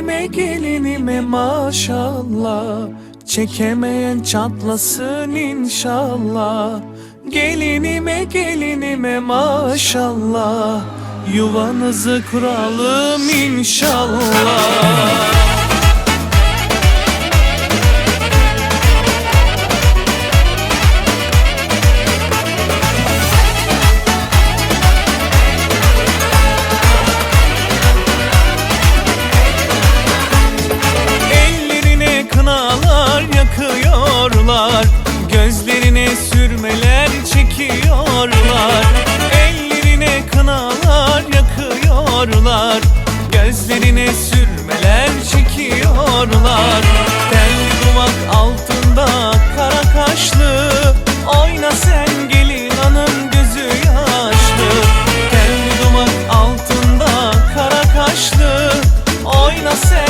Gelinime gelinime maşallah. Çekemeyen çatlasın inşallah. Gelinime gelinime maşallah. Yuvanızı kuralım inşallah yakıyorlar Gözlerine sürmeler çekiyorlar. Telli dumak altında kara kaşlı Oyna sen gelin hanım gözü yaşlı. Telli dumak altında kara kaşlı Oyna sen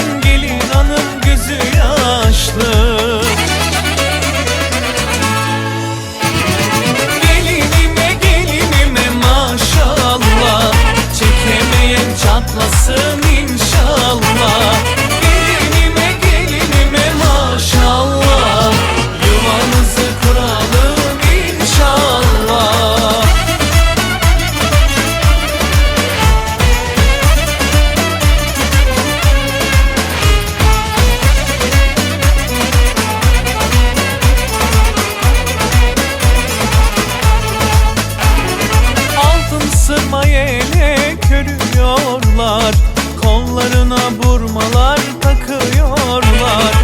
yelek örüyorlar Kollarına burmalar takıyorlar.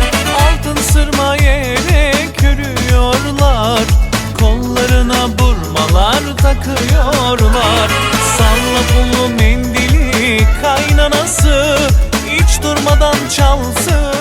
Altın sırma yelek örüyorlar Kollarına burmalar takıyorlar. Salla pulu mendili kaynanası Hiç durmadan çalsın